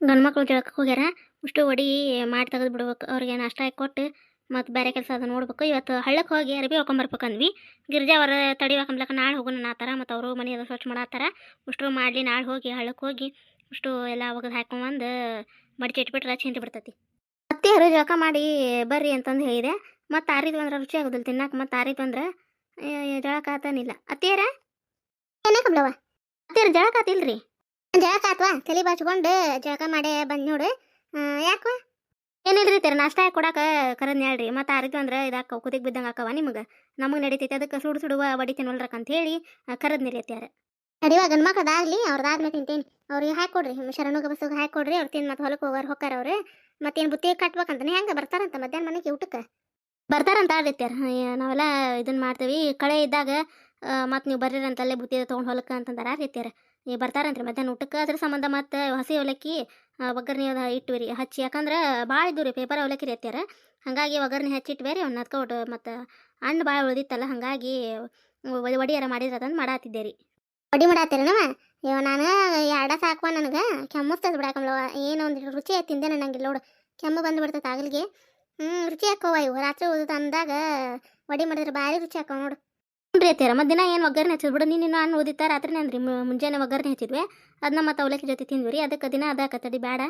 ಗಂಡು ಮಕ್ಳು ಕೇಳಕ್ಕೆ ಹೋಗ್ಯಾರ, ಅಷ್ಟು ಒಡಿ ಮಾಡಿ ತೆಗೆದು ಬಿಡ್ಬೇಕು. ಅವ್ರಿಗೆ ನಾಷ್ಟ ಕೊಟ್ಟು ಮತ್ತು ಬೇರೆ ಕೆಲಸ ಅದು ನೋಡ್ಬೇಕು. ಇವತ್ತು ಹಳ್ಳಕ್ಕೆ ಹೋಗಿ ಅರ್ಬಿ ಹೊಳ್ಕೊಂಬರ್ಬೇಕು ಅಂದ್ವಿ. ಗಿರ್ಜಾವರ ತಡಿವಾಕಂಬ್ಲಕ್ಕ ನಾಳೆ ಹೋಗೋಣ ಆತರ, ಮತ್ತು ಅವರು ಮನೆ ಅದು ಸ್ವಚ್ಛ ಮಾಡತ್ತಾರ. ಅಷ್ಟು ಮಾಡಲಿ, ನಾಳೆ ಹೋಗಿ ಹಳ್ಳಕ್ಕೆ ಹೋಗಿ ಅಷ್ಟು ಎಲ್ಲ ಒಗದು ಹಾಕೊಂಬಂದು ಮಡಿಚಿ ಇಟ್ಬಿಟ್ರೆ ಚಿಂತೆ ಬಿಡ್ತೈತಿ. ಅತ್ತಿಯರು ಜಳಕ ಮಾಡಿ ಬರ್ರಿ ಅಂತಂದು ಹೇಳಿದೆ. ಮತ್ತು ಆರಿದ್ವು ಅಂದ್ರೆ ರುಚಿ ಆಗೋದಿಲ್ಲ ತಿನ್ನಕ್ಕೆ ಮತ್ತು ಆರಿದ್ವು ಅಂದ್ರೆ ಜಳಕ ಆತನಿಲ್ಲ. ಅತ್ತಿಯರ? ಏನಕ್ಕಬ್ಲವ ಅತ್ತಿಯರ ಜಳಕ ಆತಿಲ್ರಿ? ಜಳಕ ಆತ್ವಾ ತಲೆ ಬಾಚ್ಕೊಂಡು ಜಳಕ ಮಾಡಿ ಬಂದ್ ನೋಡು. ಯಾಕವ? ಏನಿಲ್ರಿ ತೀರ? ನಾಷ್ಟ ಕೊಡಕ್ಕೆ ಕೊಡಾಕ ಕರದ್ ಹೇಳ್ರಿ? ಮತ್ತೆ ಆರಿತು ಅಂದ್ರೆ ಇದಾಕ ಕುದಿಗೆ ಬಿದ್ದಂಗೆ ಆಕವ ನಿಮಗೆ. ನಮಗೆ ನಡೀತೈತೆ ಅದಕ್ಕೆ ಸುಡು ಸುಡುವ ಬಡಿ ತಿನ್ನೋಲ್ರಕ್ಕ ಅಂತ ಹೇಳಿ ಕರದ್ ನಡೀವ ನಡಿವ ಗಂಡು ಮಕ್ಕಳದಾಗ್ಲಿ ಅವ್ರದಾಗ್ಲೇ ತಿಂತೀನಿ. ಅವ್ರಿಗೆ ಹಾಕೊಡ್ರಿ ಶರಣು ಬಸ್ಸಿಗೆ ಹಾಕೊಡ್ರಿ ಅವ್ರು ತಿನ್ ಮತ್ತೆ ಹೊಲಕ್ಕೆ ಹೋಗೋರು ಹೊಕ್ಕಾರ ಅವ್ರು. ಮತ್ತೇನು ಬುತ್ತಿ ಕಟ್ಬೇಕಂತಾನೆ ಹೆಂಗೆ ಬರ್ತಾರಂತ ಮಧ್ಯಾಹ್ನ ಮನೆಗೆ ಊಟಕ್ಕೆ? ಬರ್ತಾರಂತ ಆಡಿತ್ಯಾರ ನಾವೆಲ್ಲ ಇದನ್ನ ಮಾಡ್ತೀವಿ. ಕಳೆ ಇದ್ದಾಗ ಮತ್ತೆ ನೀವು ಬರ್ರಿ ಅಂತಲ್ಲೇ ಬುತ್ತಿ ತೊಗೊಂಡು ಹೊಲಕ್ಕೆ ಅಂತಂದಾರ ರೀತ್ಯಾರ ಈ ಬರ್ತಾರಂತ್ರಿ ಮಧ್ಯಾಹ್ನ ಊಟಕ್ಕೆ. ಅದ್ರ ಸಂಬಂಧ ಮತ್ತು ಹಸಿ ಅವಲಕ್ಕಿ ಒಗ್ಗರ್ಣಿ ಅದು ರೀ ಹಚ್ಚಿ ಯಾಕಂದ್ರೆ ಭಾಳ ಇದ್ದು ರೀ ಪೇಪರ್ ಅವಲಕ್ಕಿ ರೀ ಅತ್ಯಾರ ಹಾಗಾಗಿ ಒಗ್ಗರ್ಣಿ ಹಚ್ಚಿಟ್ವಿ ರೀ ಅವ್ನ ಒಟ್ಟು ಮತ್ತು ಹಣ್ಣು ಭಾಳ ಉಳಿದಿತ್ತಲ್ಲ, ಹಾಗಾಗಿ ಒಡಿಯಾರ ಮಾಡಿದ್ರ ಅದನ್ನು ಮಾಡಾತಿದ್ದೆ ರೀ. ಒಡಿ ನಮ್ಮ ಇವ ನಾನು ಎರಡ ಸಾಕುವ ನನಗೆ. ಕೆಮ್ಮಸ್ತದ ಬಿಡಾಕಂಬ್ಲವ ಏನು ಒಂದು ರುಚಿ ತಿಂದೆ ನನಗೆ ನೋಡು. ಕೆಮ್ಮು ಬಂದು ಬಿಡ್ತೈತೆ ಆಗಲಿಗೆ ಹ್ಞೂ ರುಚಿ ಹಾಕೋವ ಇವು. ರಾತ್ರಿ ಉದ್ದು ಅಂದಾಗ ವಡಿ ಮಾಡಿದ್ರೆ ಭಾರಿ ರುಚಿ ಹಾಕೋ ನೋಡು. ರೀ ಮತ್ತೆ ದಿನ ಏನು ಒಗ್ಗರಣೆ ಹಚ್ಚಿದ್ ಬಿಡು. ನೀನು ನಾನು ಓದಿತ್ತ ರಾತ್ರಿನೇ ಅಂದ್ರಿ. ಮುಂಜಾನೆ ಒಗ್ಗರಣೆ ಹಚ್ಚಿದ್ವಿ. ಅದನ್ನ ಮತ್ತು ಅವಲಕ್ಕಿ ಜೊತೆ ತಿಂದ್ವಿ ರೀ. ಅದಕ್ಕೆ ದಿನ ಅದಕ್ಕೆ ತಡಿ ಬೇಡ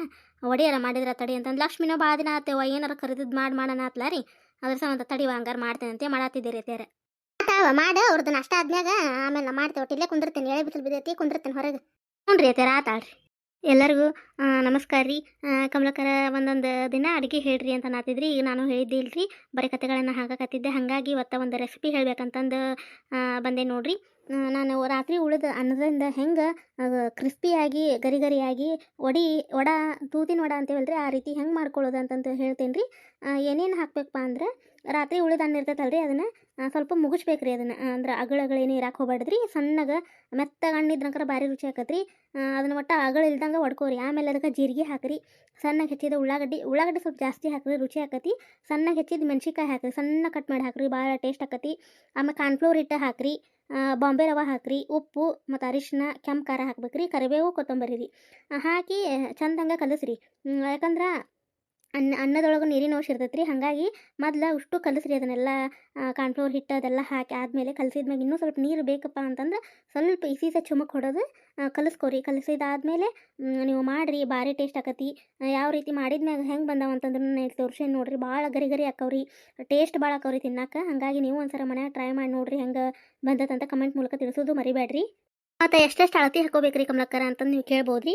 ಒಡೆಯರ ಮಾಡಿದ್ರ ತಡಿ ಅಂತಂದು ಲಕ್ಷ್ಮಿನೂ ಭಾಳ ದಿನ ಆತೇವ ಏನಾರ ಕರೆದಿದ್ದು ಮಾಡಿ ಮಾಡೋಣ ಆತ್ಲ ರೀ. ಅದ್ರ ಸಂಬಂಧ ತಡಿವ ಹಂಗಾರ ಮಾಡ್ತೇನೆ ಅಂತ ಮಾಡತ್ತಿದ್ದೀರಿ ರೀ ತೇರ ಮಾಡ. ಅವ್ರದ್ದು ನಷ್ಟ ಆದ್ಮ್ಯಾಗ ಆಮೇಲೆ ನಾ ಮಾಡ್ತೇವೆ ಒಟ್ಟಿಲ್ಲೇ ಕುಂದಿರ್ತೇನೆ. ಎಳೆ ಬಿಸಿಲು ಬಿದ್ದೈತಿ ಕುಂದಿರ್ತೇನೆ ಹೊರಗೆ. ಹ್ಞೂ ರೀ ತೇರ ಆತಾಳ್ರಿ ಎಲ್ಲರಿಗೂ ನಮಸ್ಕಾರ ರೀ. ಕಮಲಕರ ಒಂದೊಂದು ದಿನ ಅಡುಗೆ ಹೇಳ್ರಿ ಅಂತ ನಾತಿದ್ರಿ. ಈಗ ನಾನು ಹೇಳಿದ್ದಿಲ್ರಿ, ಬರೀ ಕಥೆಗಳನ್ನು ಹಾಕಕತ್ತಿದ್ದೆ. ಹಾಗಾಗಿ ಒತ್ತ ಒಂದು ರೆಸಿಪಿ ಹೇಳ್ಬೇಕಂತಂದು ಬಂದೆ ನೋಡ್ರಿ. ನಾನು ರಾತ್ರಿ ಉಳಿದ ಅನ್ನದಿಂದ ಹೆಂಗೆ ಕ್ರಿಸ್ಪಿಯಾಗಿ ಗರಿ ಗರಿಯಾಗಿ ಒಡಿ, ವಡ, ತೂತಿನ ವಡ ಅಂತೀವಲ್ರಿ, ಆ ರೀತಿ ಹೆಂಗೆ ಮಾಡ್ಕೊಳ್ಳೋದು ಅಂತಂದು ಹೇಳ್ತೇನೆ ರೀ ಏನೇನು ಹಾಕ್ಬೇಕಪ್ಪ ಅಂದ್ರೆ, ರಾತ್ರಿ ಉಳಿದ ಅನ್ನ ಇರ್ತೈತಲ್ರಿ ಅದನ್ನು ಸ್ವಲ್ಪ ಮುಗಿಸ್ಬೇಕ್ರಿ ಅದನ್ನು. ಅಂದ್ರೆ ಅಗಳ ಇರಾಕೆ ಹೋಗ್ಬಾರ್ದ್ರಿ ಸಣ್ಣಗೆ ಮೆತ್ತಗೆ ಹಣ್ಣಿದ್ರಂಕರ ಭಾರಿ ರುಚಿ ಆಕತ್ರಿ. ಅದನ್ನ ಒಟ್ಟು ಅಗಳ ಇಲ್ದಂಗೆ ಹೊಡ್ಕೋರಿ ಆಮೇಲೆ ಅದಕ್ಕೆ ಜೀರಿಗೆ ಹಾಕ್ರಿ. ಸಣ್ಣಗೆ ಹೆಚ್ಚಿದ ಉಳ್ಳಾಗಡ್ಡಿ ಉಳ್ಳಾಗಡ್ಡಿ ಸ್ವಲ್ಪ ಜಾಸ್ತಿ ಹಾಕ್ರಿ ರುಚಿ ಆಕತಿ ಸಣ್ಣಗೆ ಹೆಚ್ಚಿದ ಮೆಣ್ಸಿಕಾಯಿ ಹಾಕ್ರಿ, ಸಣ್ಣ ಕಟ್ ಮಾಡಿ ಹಾಕ್ರಿ, ಭಾಳ ಟೇಸ್ಟ್ ಆಕತಿ ಆಮೇಲೆ ಕಾರ್ನ್ಫ್ಲೋರ್ ಹಿಟ್ಟು ಹಾಕ್ರಿ ಬಾಂಬೆ ರವೆ ಹಾಕ್ರಿ, ಉಪ್ಪು ಮತ್ತು ಅರಿಶಿನ ಕೆಂಪು ಖಾರ ಹಾಕ್ಬೇಕು ರೀ ಕರಿಬೇವು ಕೊತ್ತಂಬರಿ ರೀ ಹಾಕಿ ಚಂದಂಗೆ ಕಲಸ್ರಿ. ಯಾಕಂದ್ರೆ ಅನ್ನ ಅನ್ನದೊಳಗೆ ನೀರಿನ ಅಂಶ ಇರ್ತೈತೆ ರೀ ಹಾಗಾಗಿ ಮೊದ್ಲು ಅಷ್ಟು ಕಲಸ್ರಿ ಅದನ್ನೆಲ್ಲ ಕಾರ್ನ್ಫ್ಲೋರ್ ಹಿಟ್ಟು ಅದೆಲ್ಲ ಹಾಕಿ ಆದಮೇಲೆ ಕಲಸಿದ್ಮ್ಯಾಗ ಇನ್ನೂ ಸ್ವಲ್ಪ ನೀರು ಬೇಕಪ್ಪ ಅಂತಂದ್ರೆ ಸ್ವಲ್ಪ ಇಸೀಸ ಚುಮಕ್ ಹೊಡೋದು ಕಲಿಸ್ಕೊರಿ. ಕಲಸಿದಾದ್ಮೇಲೆ ನೀವು ಮಾಡಿರಿ. ಭಾರಿ ಟೇಸ್ಟ್ ಆಕತಿ. ಯಾವ ರೀತಿ ಮಾಡಿದ್ಮ್ಯಾಗ ಹೆಂಗೆ ಬಂದಾವ ಅಂತಂದ್ರೆ ನಾನು ತೋರಿಸಿ ನೋಡಿರಿ. ಭಾಳ ಗರಿ ಗರಿ ಹಾಕವ್ರಿ ಟೇಸ್ಟ್ ಭಾಳ ಹಾಕವ್ರಿ ತಿನ್ನಕ್ಕೆ ಹಾಗಾಗಿ ನೀವು ಒಂದ್ಸಲ ಮನ್ಯಾಗ ಟ್ರೈ ಮಾಡಿ ನೋಡಿರಿ ಹೆಂಗೆ ಬಂದದಂತ ಕಮೆಂಟ್ ಮೂಲಕ ತಿಳಿಸೋದು ಮರಿಬೇಡ್ರಿ ಮತ್ತು ಎಷ್ಟೆಷ್ಟು ಅಳತಿ ಹಾಕೋಬೇಕ್ರಿ ಕಮಲಕ್ಕರ ಅಂತಂದು ನೀವು ಕೇಳ್ಬೋದ್ರಿ.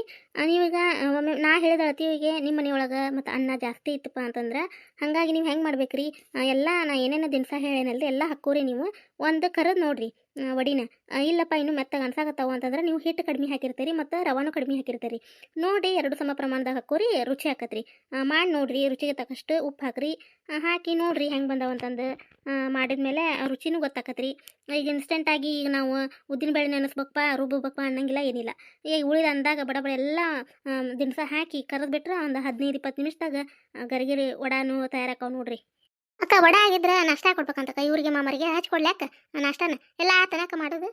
ನೀವೀಗ ಒಮ್ಮೆ ನಾ ಹೇಳಿದ ಅಳತಿಗೆ ನಿಮ್ಮ ಮನೆಯೊಳಗೆ ಮತ್ತು ಅನ್ನ ಜಾಸ್ತಿ ಇತ್ತಪ್ಪ ಅಂತಂದ್ರೆ ಹಾಗಾಗಿ ನೀವು ಹೆಂಗೆ ಮಾಡ್ಬೇಕ್ರಿ? ರೀ ಎಲ್ಲ ನಾ ಏನೇನು ದಿನಸ ಹೇಳೇನಲ್ರಿ, ಎಲ್ಲ ಹಾಕೋರಿ ನೀವು. ಒಂದು ಕರದ್ ನೋಡ್ರಿ. ವಡಿನ. ಇಲ್ಲಪ್ಪ, ಇನ್ನು ಮೆತ್ತಗೆ ಅನ್ಸಾಕತ್ತಾವ ಅಂತಂದ್ರೆ ನೀವು ಹಿಟ್ಟು ಕಡಿಮೆ ಹಾಕಿರ್ತೀರಿ ಮತ್ತು ರವಾನು ಕಡಿಮೆ ಹಾಕಿರ್ತೀರಿ. ನೋಡಿ ಎರಡು ಸಮ ಪ್ರಮಾಣದಾಗ ಹಾಕೋರಿ, ರುಚಿ ಹಾಕತ್ರಿ ಮಾಡಿ ನೋಡ್ರಿ, ರುಚಿಗೆ ತಕ್ಕಷ್ಟು ಉಪ್ಪು ಹಾಕ್ರಿ. ಹಾಕಿ ನೋಡ್ರಿ ಹೆಂಗೆ ಬಂದಾವ ಅಂತಂದು. ಮಾಡಿದ್ಮೇಲೆ ರುಚಿನೂ ಗೊತ್ತಾಕತ್ರಿ. ಈಗ ಇನ್ಸ್ಟೆಂಟಾಗಿ ಈಗ ನಾವು ಉದ್ದಿನ ಬೇಳೆ ನೆನೆಸ್ಬೇಕಪ್ಪ ರುಬ್ಬಬೇಕಪ್ಪ ಅನ್ನಂಗಿಲ್ಲ, ಏನಿಲ್ಲ. ಈಗ ಉಳಿದ ಅಂದಾಗ ಬಡ ಬಡ ಎಲ್ಲ ದಿನಸ ಹಾಕಿ ಕರೆದು ಬಿಟ್ರೆ ಒಂದು ಹದಿನೈದು ಇಪ್ಪತ್ತು ನಿಮಿಷದಾಗ ಗರಿಗಿರಿ ವಡಾನು ತಯಾರಾಕವ್ ನೋಡ್ರಿ. ಅಕ್ಕ ವಡ ಆಗಿದ್ರೆ ನಾಷ್ಟ ಕೊಡ್ಬೇಕಂತಕ್ಕ ಇವ್ರಿಗೆ ಮಾಮರಿಗೆ ಹಚ್ಕೊಡ್ಲ್ಯಾಕ ನಾಷ್ಟಾನ. ಎಲ್ಲ ಆತನಕ ಮಾಡೋದು.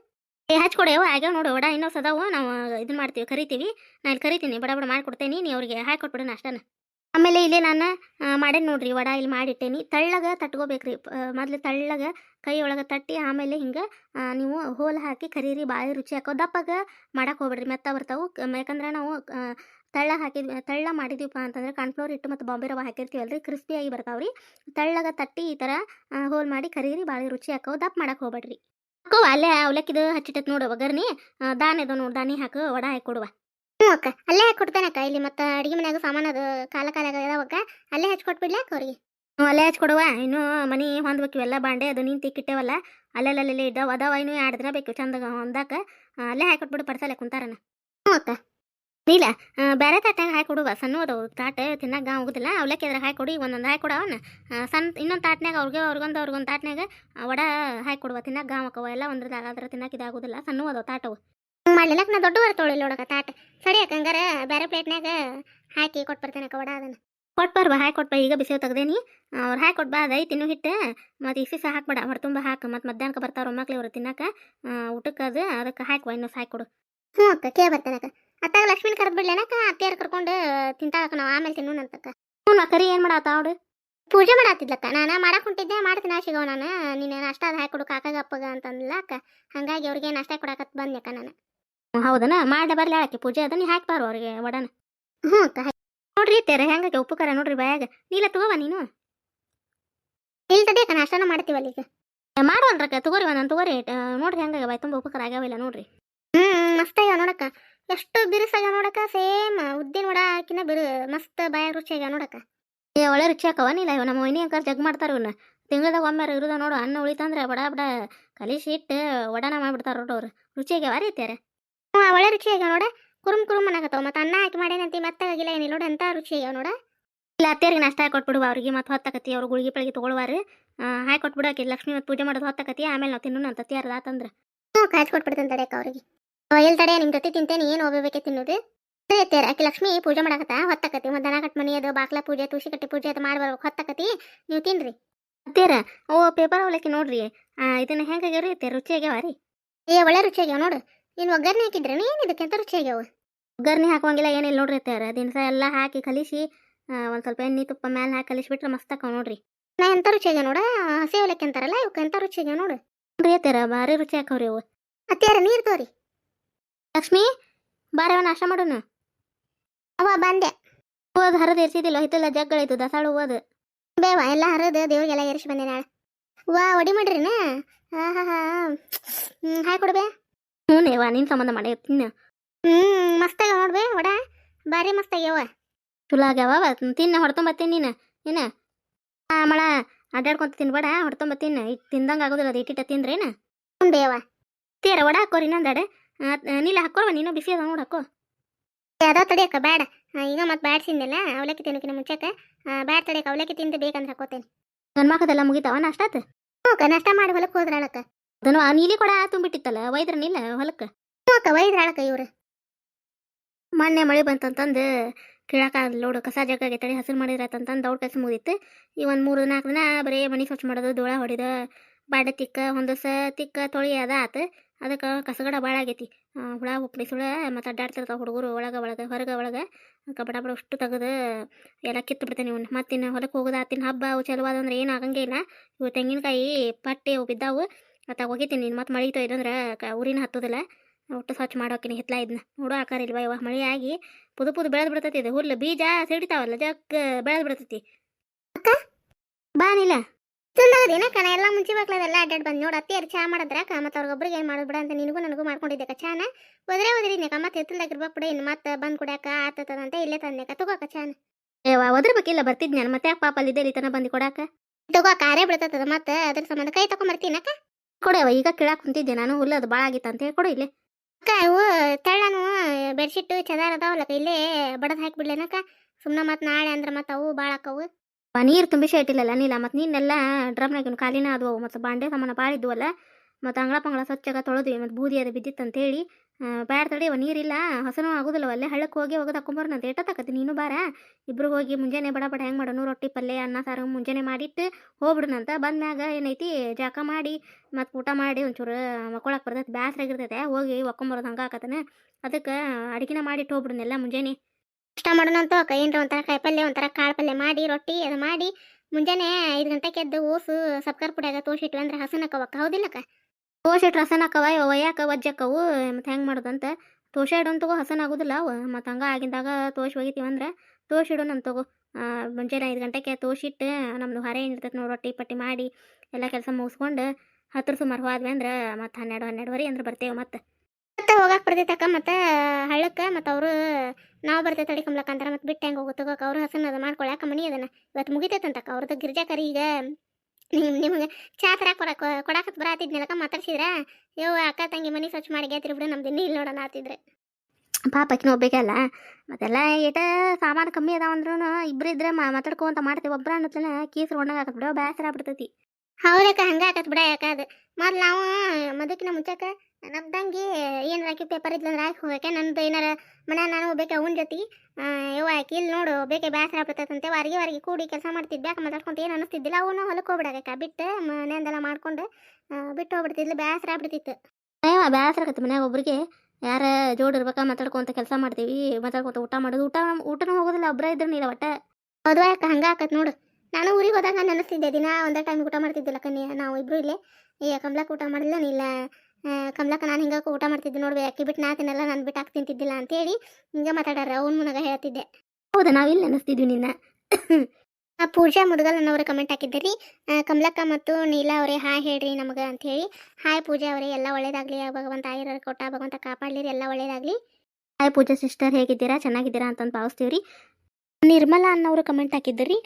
ಏ ಹಚ್ಕೊಡೆವ ಆಗ್ಯಾವ ನೋಡು ವಡ ಇನ್ನೂ ಸದಾವು ನಾವು ಇದನ್ನ ಮಾಡ್ತೀವಿ, ಕರಿತೀವಿ. ನಾನು ಕರಿತೀನಿ, ಬಡ ಬಡ ಮಾಡಿಕೊಡ್ತೇನೆ ನೀ ಅವ್ರಿಗೆ ಹಾಕೊಟ್ಬಿಡು ನಾಷ್ಟಾನ. ಆಮೇಲೆ ಇಲ್ಲಿ ನಾನು ಮಾಡೇನಿ ನೋಡ್ರಿ ವಡ ಇಲ್ಲಿ ಮಾಡಿಟ್ಟೇನಿ. ತಳ್ಳಗ ತಟ್ಕೋಬೇಕ್ರಿ. ಮೊದ್ಲು ತಳ್ಳಗ ಕೈ ಒಳಗೆ ತಟ್ಟಿ ಆಮೇಲೆ ಹಿಂಗೆ ನೀವು ಹೋಲ್ ಹಾಕಿ ಕರೀರಿ ಭಾಳ ರುಚಿ ಹಾಕೋ ದಪ್ಪಗೆ ಮಾಡಕ್ಕೆ ಹೋಗ್ಬೇಡ್ರಿ. ಮೆತ್ತ ಬರ್ತಾವು. ಯಾಕಂದ್ರೆ ನಾವು ತಳ್ಳ ಹಾಕಿದ್ವಿ ತಳ್ಳ ಮಾಡಿದ್ವಿಪ್ಪ ಅಂತಂದ್ರೆ ಕಾರ್ನ್ಫ್ಲೋರ್ ಇಟ್ಟು ಮತ್ತು ಬಾಂಬೆ ರವೆ ಹಾಕಿರ್ತೀವಲ್ರಿ ಕ್ರಿಸ್ಪಿಯಾಗಿ ಬರ್ತಾವ್ರಿ. ತಳ್ಳಗ ತಟ್ಟಿ ಈ ಥರ ಹೋಲ್ ಮಾಡಿ ಕರೀರಿ ಭಾಳ ರುಚಿ ಹಾಕೋ ದಪ್ಪ ಮಾಡಕ್ಕೆ ಹೋಗ್ಬೇಡ್ರಿ. ಹಾಕೋ, ಅಲ್ಲೇ ಅವಲಕ್ಕಿದು ಹಚ್ಚಿಟ್ಟತ್ ನೋಡು ಒಗ್ಗರ್ನಿ ಇದು ನೋಡಿ, ದಾನಿ ಹಾಕು, ವಡ ಹಾಕಿ ಕೊಡುವ. ಹ್ಞೂ ಅಕ್ಕ ಅಲ್ಲೇ ಹಾಕಿ ಕೊಡ್ತೇನೆ ಅಕ್ಕ. ಇಲ್ಲಿ ಮತ್ತೆ ಅಡುಗೆ ಮನ್ಯಾಗ ಸಾಮಾನು ಅದು ಕಾಲ ಕಾಲ ಅಕ್ಕ. ಅಲ್ಲೇ ಹಚ್ಕೊಟ್ಬಿಡ್ಲಾಕ ಅವ್ರಿಗೆ? ಹ್ಞೂ ಅಲ್ಲೇ ಹಚ್ಕೊಡುವ ಇನ್ನೂ ಮನೆ ಹೊಂದ್ಬೇಕು ಇವೆಲ್ಲ ಬಾಂಡೆ ಅದು ನೀನು ತಿಕ್ಕಿಟ್ಟೇವಲ್ಲ ಅಲ್ಲೆಲ್ಲೇ ಇದ್ದಾವ. ಅದಾವ ಇನ್ನೂ ಎರಡು ದಿನ ಬೇಕು ಚಂದ ಹೊಂದಾಕ. ಅಲ್ಲೇ ಹಾಕೊಟ್ಬಿಡು ಪಡ್ಸಲೆ ಕುಂತಾರನ. ಹ್ಞೂ ಅಕ್ಕ. ಇಲ್ಲ ಬೇರೆ ತಾಟ್ಯಾಗ ಹಾಕಿ ಕೊಡುವ. ಸಣ್ಣ ಅದಾವು ತಾಟ ತಿನ್ನಕ್ಕೆ ಗಾ ಹೋಗುದಿಲ್ಲ ಅವಲಕ್ಕಿ ಅದ್ರ ಹಾಕಿ ಕೊಡಿ ಒಂದೊಂದು ಹಾಕಿ ಅವನ. ಸಣ್ಣ ಇನ್ನೊಂದು ತಾಟ್ನ್ಯಾಗ ಅವ್ರಿಗೆ ಅವ್ರಿಗೊಂದು ಅವ್ರಿಗೊಂದು ತಾಟ್ನ್ಯಾಗ ಆ, ವಡ ಹಾಕಿ ಕೊಡುವ. ತಿನ್ನಕ್ಕೆ ಗಾ ಹಾಕವ ಎಲ್ಲ ಒಂದ್ರದಾಗ ಅದ್ರ ತಿನ್ನಕ್ಕೆ ಇದಾಗೋದಿಲ್ಲ. ಸಣ್ಣ ಅದಾವ ತಾಟವು ಮಾಡ್ಲಿಲ್ಲ. ನಾ ದೊಡ್ಡವರ ತೊಳಿಲ್ಲ ನೋಡಕ ತಾಟ. ಸರಿ ಅಕ್ಕ ಹಂಗಾರ ಬೇರೆ ಪ್ಲೇಟ್ನ್ಯಾಗ ಹಾಕಿ ಕೊಟ್ಬರ್ತೇನೆ ಅಕ್ಕ ವಡ ಅದನ್ನ. ಬಾ ಹಾಕಿ ಕೊಟ್ಬ ಈಗ ಬಿಸಿ ತೆಗ್ದೇನಿ. ಅವ್ರು ಹಾಕಿ ಕೊಟ್ಬಾ ಅದೈ ತಿನ್ನು ಹಿಟ್ಟು. ಮತ್ತು ಇಸಿ ಸಹ ಹಾಕ್ಬೇಡ ತುಂಬಾ ಹಾಕು. ಮತ್ತು ಮಧ್ಯಾಹ್ನಕ್ಕೆ ಬರ್ತಾವ್ರ ಮಕ್ಳು ಇವ್ರು ತಿನ್ನಕ್ಕೆ ಊಟಕ್ಕೆ ಅದು ಅದಕ್ಕೆ ಹಾಕಿ ಇನ್ನೂ ಹಾಕಿ ಕೊಡು. ಹ್ಞೂ ಅಕ್ಕ ಕೇ ಬರ್ತೇನೆ ಅಕ್ಕ. ಅತ್ತಾಗ ಲಕ್ಷ್ಮೀನ ಕರೆದ್ ಬಿಡ್ಲೇನಕ್ಕ ಅತ್ತಿಯಾರ ಕರ್ಕೊಂಡು ತಿಂತಾಳಕ್ಕ ನಾವು ಆಮೇಲೆ ತಿನ್ನೋಣಂತಕ್ಕ ಹ್ಞೂ ಕರಿ ಏನು ಮಾಡಾತ ಅವಳು ಪೂಜೆ ಮಾಡಾತಿದ್ಲಕ್ಕ ನಾನು ಮಾಡಕ್ಕೆ ಹೊಂಟಿದ್ದೆ ಮಾಡ್ತೀನಿ ಸಿಗೋ ನಾನು. ನೀನು ನಾಷ್ಟ ಅದು ಕೊಡು ಕಾಕಾಗ ಅಪ್ಪಗ ಅಂತಂದ್ಲ ಅಕ್ಕ. ಹಂಗಾಗಿ ಅವ್ರಿಗೆ ನಾಷ್ಟ ಕೊಡಕತ್ ಬಂದ್ಯಕ್ಕ ನಾನು. ಹೌದನ? ಮಾಡ ಬರ್ಲಿ? ಆಕೆ ಪೂಜೆ ಅದನ್ನ ಹಾಕಿ ಬಾರು ಅವ್ರಿಗೆ ಒಡನ ಹ್ಞೂ ಅಕ್ಕ ನೋಡ್ರಿ ತೆರೆ ಹೆಂಗಾಗೆ ಉಪ್ಪುಕರ ನೋಡ್ರಿ ಬಾಯಾಗ. ನೀಲ ತಗೋವ ನೀನು? ಇಲ್ಲ ತಡಿಯಕ್ಕ ನಾಷ್ಟನ ಮಾಡ್ತೀವಲ್ಲ ಈಗ. ಮಾಡೋಲ್ರಕ್ಕ ತಗೋರಿ ಒಂದೊಂದು ತಗೋರಿ. ನೋಡ್ರಿ ಹೆಂಗಾಗ ಬಾಯ್ ತುಂಬ ಉಪಕಾರ ಆಗ್ಯಾವಿಲ್ಲ ನೋಡ್ರಿ. ಹ್ಞೂ ಮಸ್ತ್ ಆಗ್ಯಾವ ನೋಡಕ್ಕ. ಎಷ್ಟು ಬಿರುಸಾಗ್ಯಾವ ನೋಡಕ್ಕ ಸೇಮ್. ಉದ್ದಿನ ವಡ ಹಾಕಿನ ಬಿರು ಮಸ್ತ್ ಬಾಯ ರುಚಿ ಆಗ್ಯಾವ ನೋಡಕ್ಕ. ಏ ಒಳ್ಳೆ ರುಚಿ ಆಕವ ನೀಲ ಇವ ನಮ್ಮ ವೈನಿ ಅಂಕರ್ ಜಗ್ ಮಾಡ್ತಾರ ಇವನ್ನ ತಿಂಗಳದಾಗ ಒಮ್ಮೆ ಇರುದ ನೋಡು ಅನ್ನ ಉಳಿತಂದ್ರೆ ಬಡ ಬಡ ಕಲಿಸಿ ಇಟ್ಟು ವಡಾನ ಮಾಡ್ಬಿಡ್ತಾರ ನೋಡು ಅವ್ರು. ರುಚಿ ಆಗ್ಯಾವ ರೀ ತೇರ? ಹ್ಞೂ ಒಳ್ಳೆ ರುಚಿ ಆಗ್ಯಾವ ನೋಡ. ಕುರುಮ್ ಕುರುಮ್ ಅನ್ನಕತ್ತವ. ಮತ್ತ ಅನ್ನ ಹಾಕಿ ಮಾಡೇನಂತಿ ಮತ್ತೆ ಆಗಿಲ್ಲ ಏನಿಲ್ಲ ನೋಡು, ಎಂತ ರುಚಿ ಆಗ್ಯಾವ ನೋಡ. ಇಲ್ಲ ಅತ್ತೇರಿಗೆ ನಾಷ್ಟ ಕೊಟ್ಬಿಡುವ ಅವ್ರಿಗೆ. ಮತ್ತೆ ಹೊತ್ತಕತಿ, ಅವ್ರು ಗುಳಿಗೆ ಪಳಿಗೆ ತೊಗೊಳ್ವಾರ. ಹಾಕಿ ಕೊಟ್ಬಿಡಾಕಿ, ಲಕ್ಷ್ಮಿ ಮತ್ತೆ ಪೂಜೆ ಮಾಡೋದು ಹೊತ್ತಕತಿ. ಆಮೇಲೆ ನಾವು ತಿನ್ನೋಣ ಅಂತ ತೇರದ ಆತಂದ್ರೆ. ಹ್ಞೂ ಕಾಯ್ದು ಕೊಟ್ಬಿಡ್ತಾನೆ ತಡೆಯಕ್ಕ ಅವ್ರಿಗೆ. ಎಲ್ಲಿ ತಡೆ ನಿಮ್ಮ ಜೊತೆ ತಿಂತೇನೆ, ಏನು ಹೋಗ್ಬೇಕೆ ತಿನ್ನೋದು? ಸರಿ ಅತ್ತೆ ಆಕಿ ಲಕ್ಷ್ಮಿ ಪೂಜೆ ಮಾಡಕತ್ತ? ಹೊತ್ತಕತಿ, ಮತ್ತೆ ದನ ಕಟ್ ಮನಿ ಅದು, ಬಾಕ್ಲ ಪೂಜೆ, ತುಳಸಿ ಕಟ್ಟಿ ಪೂಜೆ ಅದು ಮಾಡಿ ಬರ್ಬೇಕು. ಹೊತ್ತಕತಿ, ನೀವು ತಿನ್ರಿ. ಅತ್ತೇರ ಓ, ಪೇಪರ್ ಅವಲಕ್ಕಿ ನೋಡ್ರಿ. ಇದನ್ನ ಹೆಂಗಾಗ್ಯಾವ್ರಿ ಅತ್ತೆ ರುಚಿ ಆಗ್ಯಾವ ರೀ? ಏ, ಒಳ್ಳೆ ರುಚಿ ಆಗ್ಯಾವ ನೋಡು. ಇನ್ನು ಒಗ್ಗರಣೆ ಹಾಕಿದ್ರೆ ಏನು ಇದಕ್ಕೆ ಎಂತ ರುಚಿ ಆಗ್ಯಾವ ಒಗ್ಗರಣೆ ಹಾಕುವಂಗಿಲ್ಲ ಏನಿಲ್ಲ ನೋಡ್ರಿ ಅತ್ತಾರ ದಿನಸ ಎಲ್ಲ ಹಾಕಿ ಕಲಿಸಿ ಒಂದು ಸ್ವಲ್ಪ ಎಣ್ಣೆ ತುಪ್ಪ ಮ್ಯಾಲೆ ಹಾಕಿ ಕಲಿಸ್ಬಿಟ್ರೆ ಮಸ್ತ್ ಆಕಾವ ನೋಡ್ರಿ. ನಾ ಎಂತ ರುಚಿ ಆಗ್ಯಾವ ನೋಡ? ಹಸಿ ಅವಲಕ್ಕಿ ಅಂತಾರಲ್ಲ ಇವಕ್ಕೆ ಎಂತ ರುಚಿ ಆಗ್ಯಾವ ನೋಡು. ನೋಡ್ರಿ ಅತ್ತಾರ ಭಾರಿ ರುಚಿ ಹಾಕವ್ರಿ ಅವು ಅತ್ತಿಯಾರ ನೀರು ತೋರಿ. ಲಕ್ಷ್ಮಿ ಬಾರವ ನಾಶ ಮಾಡೋಣ ಅವ ಬಂದೆ. ಹೂವದು ಹರಿದು ಇರ್ಸಿದಿಲ್ಲ ಹಿತ್ತಲ್ಲ ಜಗ್ಗಳಿತ್ತು ದಸಾಳು ಹೂವದು. ಬೇವ ಎಲ್ಲ ಹರಿದು ದೇವ್ರಿಗೆಲ್ಲ ಏರಿಸಿ ಬಂದೆ ನಾಳೆ. ವಾ ಒಡಿ ಮಾಡ್ರಿನ? ಹಾ ಹಾ ಹಾ ಹಾಕಿ ಕೊಡ್ಬೇ. ಹ್ಞೂ ನೇವ ನಿನ್ನ ಸಂಬಂಧ ಮಾಡಿ ತಿನ್ನ ಹ್ಞೂ ಮಸ್ತಾಗ ನೋಡ್ಬೇ ವಡ. ಭಾರಿ ಮಸ್ತ್ ಆಗ್ಯಾವ. ಚಲೋ ಆಗ್ಯಾವ ತಿನ್ನ ಹೊಡ್ಕೊಂಬತ್ತೀನಿ ನೀನು ನೀನು. ಆ ಮಳ ಅಡ್ಡಾಡ್ಕೊಂತ ತಿನ್ಬೇಡ ಹೊಡ್ಕೊಂಬತ್ತೀನಿ ಈಗ ತಿಂದಂಗೆ ಆಗೋದಿಲ್ಲ ಅದು ಇಟ್ಟಿಟ್ಟ ತಿಂದ್ರೇನ ಹ್ಞೂ ಬೇವ ತೀರ ವಡ ಹಾಕೋರಿ ಇನ್ನೊಂದೆಡೆ ನೀಲ ಹಾಕೋವ ನೀನು ಬಿಸಿ ಅದ ನೋಡಿ ಹಾಕೋ. ಅದೋ ತಡಿಯಕ್ಕ ಬೇಡ ಈಗ ಮತ್ತೆ ಬ್ಯಾಡ್ಸಿಂದೆಲ್ಲ ಅವಲಕ್ಕಿ ತಿನ್ನೋಕಿನ ಮುಂಚೆಕ. ಬ್ಯಾಡ್ ತಡಿಯಕ್ಕ ಅವಲಕ್ಕಿ ತಿಂದು ಬೇಕಂದ್ರೆ ಹಾಕೋತೇನೆ. ಮುಗಿತವ ಮುಗಿತಾವ ನಾಷ್ಟಾತ್? ಹ್ಞೂ ನಾಷ್ಟ ಮಾಡಿ ಹೊಲಕ್ಕೆ ಹೋದ್ರಾಳಕ್ಕ. ಅದನ್ನು ಆ ನೀಲಿ ಕೂಡ ತುಂಬಿಟ್ಟಿತ್ತಲ್ಲ ವೈದ್ರ ನೀಲ ಹೊಲಕ್ಕೆ? ಅಕ್ಕ ಒಯ್ದ್ರಾಳಕ್ಕ ಇವ್ರು. ಮೊನ್ನೆ ಮಳೆ ಬಂತಂತಂದು ಕೇಳಕ್ಕ ಲೋಡ್ ಕಸ ಜಗ್ಗಾಗೆ ತಡಿ ಹಸಿರು ಮಾಡಿರತ್ತಂತಂದು ದೌಡ್ ಕೆಲಸ ಮುಗಿದಿತ್ತು. ಈ ಒಂದು ಮೂರು ನಾಲ್ಕು ದಿನ ಬರೀ ಮನೆ ಸ್ವಚ್ಛ ಮಾಡೋದು ಧೂಳ ಹೊಡಿದ ಬಾಡೆ ತಿಕ್ಕ ಹೊಂದಸ ತಿಕ್ಕ ತೊಳಿ ಅದ ಆತು. ಅದಕ್ಕೆ ಕಸಗಡ ಭಾಳ ಆಗೈತಿ. ಹುಳ ಉಪ್ಪಿ ಸುಳ ಮತ್ತು ಅಡ್ಡಾಡ್ತಿರ್ತಾವೆ ಹುಡುಗರು ಒಳಗೆ ಒಳಗೆ ಹೊರಗೆ ಒಳಗೆ. ಕಬಡ ಬಡ ಅಷ್ಟು ತೆಗೆದು ಎಲ್ಲ ಕಿತ್ತು ಬಿಡ್ತೇನೆ ಇವ್ನು. ಮತ್ತಿನ್ನು ಹೊಲಕ್ಕೆ ಹೋಗೋದು ಆತಿನ ಹಬ್ಬ ಅವು ಚಲೋ ಅಂದ್ರೆ ಏನು ಆಗಂಗೇ ಇಲ್ಲ. ಇವು ತೆಂಗಿನಕಾಯಿ ಪಟ್ಟೆ ಅವು ಬಿದ್ದಾವು. ಮತ್ತು ಹೋಗಿತೀನಿ ನೀನು ಮತ್ತೆ ಮಳೆ ಇದಂದ್ರೆ ಕ ಊರಿನ ಹತ್ತೋದಿಲ್ಲ. ಒಟ್ಟು ಸ್ವಚ್ಛ ಮಾಡೋಕಿನ ಹಿತ್ಲ ಇದನ್ನ ನೋಡೋ ಆಕಾರ ಇಲ್ವಾ ಇವಾಗ ಮಳೆ ಆಗಿ ಪುದು ಪುದು ಬೆಳೆದು ಬಿಡ್ತೈತಿ ಇದು. ಹುಲ್ಲು ಬೀಜ ಸಿಡಿತಾವಲ್ಲ ಜಗ್ ಬೆಳೆದು ಬಿಡ್ತೈತಿ. ಅಕ್ಕ? ಬಾನಿಲ್ಲ ಚಂದಾಗದೇನ ಕಣ ಎಲ್ಲ ಮುಂಚೆ ಬಾಕ್ಲದೆಲ್ಲ ಅಡ್ಡಾಡ್ ಬಂದು ನೋಡು. ಅತ್ತೆಯರು ಚಾ ಮಾಡಿದ್ರ ಮತ್ತು ಅವ್ರಿಗೊಬ್ರಿಗೆ ಏನು ಮಾಡೋದು ಬಿಡ ಅಂತ ನಿನಗೂ ನನಗೂ ಮಾಡ್ಕೊಂಡಿದ್ದಕ್ಕ ಚಾನ. ಒದ್ರೆ ಒದ್ರಿದ್ನಕ ಮತ್ತೆ ಎತ್ತಲ್ದಾಗಿರ್ಬೇಕು ಬಿಡ ಇನ್ನು. ಮತ್ತೆ ಬಂದು ಕುಡ್ಯಾಕ ಆತದಂತ ಇಲ್ಲೇ ತಂದ್ಯಾಕ ತಗೋಕ ಚಾನ. ಏವಾ ಒದ್ರಬೇಕಿಲ್ಲ ಬರ್ತಿದ್ ನಾನು ಮತ್ತೆ ಯಾಕೆ ಪಾಪ ಅಲ್ಲಿದ್ದೆ ಇಲ್ಲಿ ತನ ಬಂದು ಕೊಡಾಕ ತಗೋ ಕಾರೇ ಬಿಡ್ತದ ಮತ್ತೆ ಅದ್ರ ಸಂಬಂಧ ಕೈ ತಗೊಂಬರ್ತೀನಕ್ಕ ಕೊಡವ ಈಗ ಕೇಳಾಕ್ ಕುಂತಿದ್ದೆ ನಾನು ಹುಲ್ಲು ಅದು ಭಾಳ ಆಗಿತ್ತು ಅಂತ ಹೇಳಿ ಕೊಡು ಇಲ್ಲಿ. ಅಕ್ಕ ಇವು ತೆಳ್ಳನು ಬೆಡ್ಶೀಟ್ ಚದಾರ ಅದಾವಲ್ಲಕ್ಕ ಇಲ್ಲೇ ಬಡದ್ ಹಾಕಿಬಿಡ್ಲೇನಕ್ಕ ಸುಮ್ಮನೆ ಮತ್ತೆ ನಾಳೆ ಅಂದ್ರೆ ಮತ್ತೆ ಅವು ಭಾಳ ನೀರ್ ನೀರು ತುಂಬಿಸಿ ಇಟ್ಟಿಲ್ಲಲ್ಲ ನೀಲ ಮತ್ತು ನೀನೆಲ್ಲ ಡ್ರಮ್ನಾಗಿನ ಖಾಲಿನ ಆದವು ಮತ್ತು ಬಾಂಡೆ ಸಾಮಾನು ಭಾಳ ಇದ್ವಲ್ಲ ಮತ್ತು ಅಂಗಳ ಪಂಗಳ ಸ್ವಚ್ಛಗ ತೊಳೆದ್ವಿ ಮತ್ತು ಬೂದಿ ಅದು ಬಿದ್ದಿತ್ತು ಅಂತೇಳಿ ಬ್ಯಾಡ ತಡಿ, ಅವ ನೀರಿಲ್ಲ. ಹಸನು ಆಗೋದಿಲ್ಲ ಅಲ್ಲೇ ಹಳ್ಳಕ್ಕೆ ಹೋಗಿ ಹೋಗೋದು ಹಾಕೊಂಬರೋಣ ಏಟ ತಕತಿ ನೀನು ಬಾರ. ಇಬ್ರು ಹೋಗಿ ಮುಂಜಾನೆ ಬಡ ಬಡ ಹೆಂಗೆ ಮಾಡೋನು? ರೊಟ್ಟಿ, ಪಲ್ಯ, ಅನ್ನ, ಸಾರು ಮುಂಜಾನೆ ಮಾಡಿಟ್ಟು ಹೋಗ್ಬಿಡೋಣಂತ ಬಂದ್ಮ್ಯಾಗ ಏನೈತಿ? ಜಾಕ ಮಾಡಿ, ಮತ್ತು ಊಟ ಮಾಡಿ ಒಂಚೂರು ಮಕ್ಕೊಳಕ್ಕೆ ಬರ್ತೈತೆ. ಬ್ಯಾಸ್ರ ಆಗಿರ್ತೈತೆ. ಹೋಗಿ ಒಕ್ಕೊಂಬರೋದು ಹಂಗೆ ಆಕತನ ಅದಕ್ಕೆ ಅಡಿಗೆನ ಮಾಡಿಟ್ಟು ಹೋಗ್ಬಿಡೋನೆಲ್ಲ ಮುಂಜಾನೆ. ಇಷ್ಟ ಮಾಡೋಣ ಅಂತ ಒಂಥರ ಕಾಯಿ ಪಲ್ಯ ಒಂಥರ ಕಾಳು ಪಲ್ಯ ಮಾಡಿ, ರೊಟ್ಟಿ ಅದು ಮಾಡಿ ಮುಂಜಾನೆ ಐದು ಗಂಟೆಗೆ ಎದ್ದು ಓಸು ಸಬ್ಕರ್ ಪುಡಿಯಾಗ ತೋರಿಸಿಟ್ವಿ ಅಂದ್ರೆ ಹಸನಕ್ಕವಕ್ಕ ಹೌದಿಲ್ಲಕ್ಕ? ತೋಸಿಟ್ರು ಅಕ್ಕವ ಒಯ್ಯಾಕ ವಜ್ಜಕ್ಕವು ಮತ್ತು ಹೆಂಗೆ ಮಾಡೋದಂತ ತೋಷಿಡೋನ್ ತಗೋ ಹಸನ ಆಗೋದಿಲ್ಲ ಅವು. ಮತ್ತು ಹಂಗೆ ಆಗಿದ್ದಾಗ ತೋಷ ಒಗಿತೀವಿ ಅಂದ್ರೆ ತೋಷಿಡೋಣ ಅಂತ ತಗೋ. ಮುಂಜಾನೆ ಐದು ಗಂಟೆಗೆ ತೋಷಿಟ್ಟು ನಮ್ಮದು ಹೊರೆ ಏನಿರ್ತೈತೆ ನೋಡಿ ರೊಟ್ಟಿ, ಪಟ್ಟಿ ಮಾಡಿ ಎಲ್ಲ ಕೆಲಸ ಮುಗಿಸ್ಕೊಂಡು ಹತ್ರ ಸುಮಾರು ಹೋದ್ವಿ ಅಂದ್ರೆ ಮತ್ತೆ ಹನ್ನೆರಡು, ಹನ್ನೆರಡುವರೆ ಅಂದ್ರೆ ಬರ್ತೇವೆ ಮತ್ತೆ. ಮತ್ತೆ ಹೋಗಕ್ಕೆ ಬರ್ತೈತಕ್ಕ ಮತ್ತು ಹಳ್ಳಕ್ಕೆ ಮತ್ತು ಅವರು ನಾವು ಬರ್ತೇವೆ ತಡಿ ಕಂಬ್ಲಕ್ಕ ಅಂತಾರೆ, ಮತ್ತೆ ಬಿಟ್ಟು ಹೆಂಗೆ ಹೋಗುತ್ತೆ ಅವ್ರು ಹಸನ ಅದು ಮಾಡ್ಕೊಳ್ಳಾಕ ಮನಿ ಅದನ್ನ ಇವತ್ತು ಮುಗಿತೈತಂತಕ್ಕ ಅವ್ರದ್ದು ಗಿರ್ಜಾಕರಿ ಈಗ. ನಿಮಗೆ ಚಾ ತರ ಕೊಡಕ್ಕೆ ಕೊಡಾಕತ್ ಬರಾತಿದ್ನಲ್ಲಕ್ಕ ಮಾತಾಡ್ಸಿದ್ರ? ಯೋ, ಅಕ್ಕ ತಂಗಿ ಮನೆ ಸ್ವಚ್ಛ ಮಾಡಿ ಗ್ಯಾತಿರಿ ಬಿಡು, ನಮ್ದು ಇನ್ನೂ ಇಲ್ಲಿ ನೋಡೋಣ ಆತಿದ್ರೆ ಪಾಪಕ್ಕಿನ ಹೋಗ್ಬೇಕಲ್ಲ ಮತ್ತೆಲ್ಲ ಏಟ ಸಾಮಾನು ಕಮ್ಮಿ ಅದಾವ ಅಂದ್ರೂ ಇಬ್ರು ಇದ್ರೆ ಮಾತಾಡ್ಕೊಂತ ಮಾಡ್ತೀವಿ ಒಬ್ಬರ ಅನ್ನತ್ಲೇ ಕೀಸ್ ಕೊಂಡಾಗ ಹಾಕತ್ ಬಿಡೋ ಬೇಸರ ಆಗ್ಬಿಡ್ತೈತಿ. ಹೌದಕ್ಕ, ಹಂಗೆ ಹಾಕತ್ ಬಿಡ ಯಾಕ ಅದು. ಮೊದ್ಲು ನಾವು ಮದಕ್ಕಿನ ಮುಂಚೆಕ ನಮ್ದಂಗೆ ಏನು ಆಕಿ ಪೇಪರ್ ಇದ್ಲಂದ್ರೆ ಹಾಕಿ ಹೋಗಕ್ಕೆ. ನಂದು ಏನಾರ ಮನೆ ನಾನು ಹೋಗ್ಬೇಕು ಅವನ ಜೊತೆ. ಯವ್ವ ಆಕಿ ಇಲ್ಲಿ ನೋಡು ಬೇಕೆ ಬೇಸರ ಆಗ್ಬಿಡ್ತೈತಂತೆ ವಾರಿಗೆ ವಾರಿಗೆ ಕೂಡಿ ಕೆಲಸ ಮಾಡ್ತಿದ್ದೆ. ಯಾಕೆ ಮಾತಾಡ್ಕೊಂತ ಏನು ಅನಿಸ್ತಿದ್ದಿಲ್ಲ ಅವನು ಹೊಲಕ್ಕೆ ಹೋಗ್ಬಿಡಾಕ ಬಿಟ್ಟು ಮನೆಯಿಂದೆಲ್ಲ ಮಾಡ್ಕೊಂಡು ಬಿಟ್ಟು ಹೋಗ್ಬಿಡ್ತಿದ್ಲು. ಬೇಸರ ಆಗ್ಬಿಡ್ತಿತ್ತು ಅಯ್ಯವ ಬೇಸರ ಆಗತ್ತೆ ಮನ್ಯಾಗ ಒಬ್ರಿಗೆ. ಯಾರ ಜೋಡ್ ಇರ್ಬೇಕಾ ಮಾತಾಡ್ಕೊಂತ ಕೆಲಸ ಮಾಡ್ತೀವಿ. ಮಾತಾಡ್ಕೊಂತ ಊಟ ಮಾಡೋದು. ಊಟ ಊಟನೂ ಹೋಗೋದಿಲ್ಲ. ಒಬ್ಬರ ಇದ್ರೆ ನೀಲ ಒಟ್ಟೆ. ಹೌದು ಯಾಕೆ ಹಂಗೆ ಆಕತ್ ನೋಡು. ನಾನು ಊರಿಗೆ ಹೋದಾಗ ನೆನೆಸ್ತಿದ್ದೆ ದಿನ ಒಂದೇ ಟೈಮ್ ಊಟ ಮಾಡ್ತಿದ್ದಿಲ್ಲ ಕಣ್ಣಿ ನಾವು ಇಬ್ರು ಇಲ್ಲೇ. ಈಗ ಕಮ್ಲಕ್ಕೆ ಊಟ ಮಾಡಿಲ್ಲ ನೀಲ್ಲ ಕಮ್ಲಕ್ಕ ನಾನು ಹಿಂಗೆ ಊಟ ಮಾಡ್ತಿದ್ದೆ ನೋಡ್ಬೇ ಅಕ್ಕಿ ಬಿಟ್ಟು ನಾ ತಿನ್ನಲ್ಲ ನಾನು ಬಿಟ್ಟು ಹಾಕಿ ತಿಂತಿದ್ದಿಲ್ಲ ಅಂತೇಳಿ ಹಿಂಗೆ ಮಾತಾಡಾರ ಅವ್ನ ಮುನಗ ಹೇಳ್ತಿದ್ದೆ. ಹೌದಾ ನಾವಿಲ್ಲಿ ನೆನೆಸ್ತಿದ್ವಿ ನಿನ್ನ. ಆ ಪೂಜಾ ಮುದ್ಗಲ್ ಕಮೆಂಟ್ ಹಾಕಿದ್ದೀರಿ. ಕಮಲಕ್ಕ ಮತ್ತು ನೀಲಾ ಅವರೇ ಹಾಯ್ ಹೇಳ್ರಿ ನಮಗೆ ಅಂತ ಹೇಳಿ ಹಾಯ್ ಪೂಜಾ ಅವರೇ ಎಲ್ಲ ಒಳ್ಳೇದಾಗಲಿ. ಆ ಭಗವಂತ ಆಯುರ ಕೊಟ್ಟ ಭಗವಂತ ಕಾಪಾಡ್ಲಿರಿ ಎಲ್ಲ ಒಳ್ಳೇದಾಗಲಿ. ಹಾಯ್ ಪೂಜಾ ಸಿಸ್ಟರ್ ಹೇಗಿದ್ದೀರಾ? ಚೆನ್ನಾಗಿದ್ದೀರಾ? ಅಂತಂದು ಭಾವಿಸ್ತೀವಿ ರೀ ನಿರ್ಮಲಾ ಅನ್ನೋರು ಕಮೆಂಟ್ ಹಾಕಿದ್ರಿ.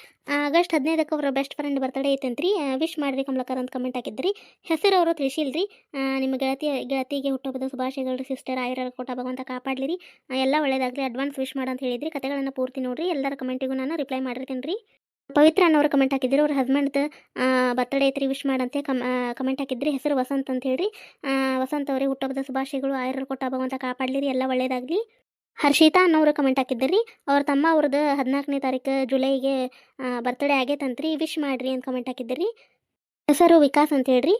ಆಗಸ್ಟ್ ಹದಿನೈದಕ್ಕೆ ಅವರ ಬೆಸ್ಟ್ ಫ್ರೆಂಡ್ ಬರ್ತಡೇ ಐತಂತ್ರಿ. ವಿಶ್ ಮಾಡ್ರಿ ಕಮಲಕರ್ ಅಂತ ಕಮೆಂಟ್ ಹಾಕಿದ್ರಿ. ಹೆಸರು ಅವರು ತಿಳಿಸಿಲ್ರಿ. ನಿಮ್ಮ ಗೆಳತಿ, ಗೆಳತಿಗೆ ಹುಟ್ಟುಹಬ್ಬದ ಶುಭಾಶಯಗಳು ಸಿಸ್ಟರ್ ಆಯರ ಕೊಟ್ಟ ಭಗವಂತ ಕಾಪಾಡಲಿರಿ. ಎಲ್ಲ ಒಳ್ಳೇದಾಗಲಿ. ಅಡ್ವಾನ್ಸ್ ವಿಶ್ ಮಾಡಂತ ಹೇಳಿದ್ರಿ. ಕತೆಗಳನ್ನು ಪೂರ್ತಿ ನೋಡ್ರಿ. ಎಲ್ಲರ ಕಮೆಂಟಿಗೂ ನಾನು ರಿಪ್ಲೈ ಮಾಡಿರ್ತೀನಿ ರೀ ಪವಿತ್ರ ಅನ್ನೋರು ಕಮೆಂಟ್ ಹಾಕಿದ್ರು. ಅವ್ರ ಹಸ್ಬೆಂಡ್ದು ಬರ್ತಡೇ ಐತ್ರಿ ವಿಶ್ ಮಾಡಂತೆ ಕಮ್ ಕಮೆಂಟ್ ಹಾಕಿದ್ರಿ. ಹೆಸರು ವಸಂತ್ ಅಂತ ಹೇಳ್ರಿ. ವಸಂತ ಅವರೇ ಹುಟ್ಟುಹಬ್ಬದ ಶುಭಾಶಯಗಳು ಆಯರ ಕೊಟ್ಟ ಭಗವಂತ ಕಾಪಾಡಲಿರಿ. ಎಲ್ಲ ಒಳ್ಳೇದಾಗ್ಲಿ. ಹರ್ಷಿತಾ ಅನ್ನೋರು ಕಮೆಂಟ್ ಹಾಕಿದ್ರಿ ಅವ್ರ ತಮ್ಮ ಅವ್ರದ್ದು ಹದಿನಾಲ್ಕನೇ ತಾರೀಕು ಜುಲೈಗೆ ಬರ್ತ್ಡೇ ಆಗೈತಂತ್ರಿ ವಿಶ್ ಮಾಡ್ರಿ ಅಂತ ಕಮೆಂಟ್ ಹಾಕಿದ್ರಿ ಹೆಸರು ವಿಕಾಸ್ ಅಂತ ಹೇಳ್ರಿ.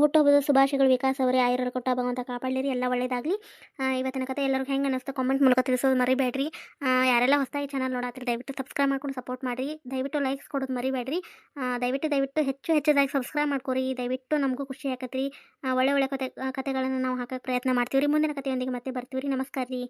ಹುಟ್ಟುಹಬ್ಬದ ಶುಭಾಶಯಗಳು ವಿಕಾಸ್ ಅವರೇ. ಆಯುರ್ವೇದ ಕೊಟ್ಟ ಭಗವಂತ ಕಾಪಾಡಲಿರಿ, ಎಲ್ಲ ಒಳ್ಳೇದಾಗಲಿ. ಇವತ್ತಿನ ಕತೆ ಎಲ್ಲರಿಗೂ ಹೆಂಗೆ ಅನ್ನಿಸ್ತು ಕಾಮೆಂಟ್ ಮೂಲಕ ತಿಳಿಸೋದು ಮರಿಬೇಡ್ರಿ. ಯಾರೆಲ್ಲ ಹೊಸದಾಗಿ ಚಾನಲ್ ನೋಡಾತ್ರಿ, ದಯವಿಟ್ಟು ಸಬ್ಸ್ಕ್ರೈಬ್ ಮಾಡ್ಕೊಂಡು ಸಪೋರ್ಟ್ ಮಾಡಿರಿ. ದಯವಿಟ್ಟು ಲೈಕ್ಸ್ ಕೊಡೋದು ಮರಿಬೇಡ್ರಿ. ದಯವಿಟ್ಟು ದಯವಿಟ್ಟು ಹೆಚ್ಚು ಹೆಚ್ಚದಾಗಿ ಸಬ್ಸ್ಕ್ರೈಬ್ ಮಾಡ್ಕೊರಿ. ದಯವಿಟ್ಟು ನಮಗೂ ಖುಷಿ ಆಕತ್ರಿ. ಒಳ್ಳೆ ಒಳ್ಳೆ ಕತೆ ಕತೆಗಳನ್ನು ನಾವು ಹಾಕಕ್ಕೆ ಪ್ರಯತ್ನ ಮಾಡ್ತೀವಿ ರೀ ಮುಂದಿನ ಕತೆಯೊಂದಿಗೆ ಮತ್ತೆ ಬರ್ತೀವಿ ರೀ ನಮಸ್ಕಾರ ರೀ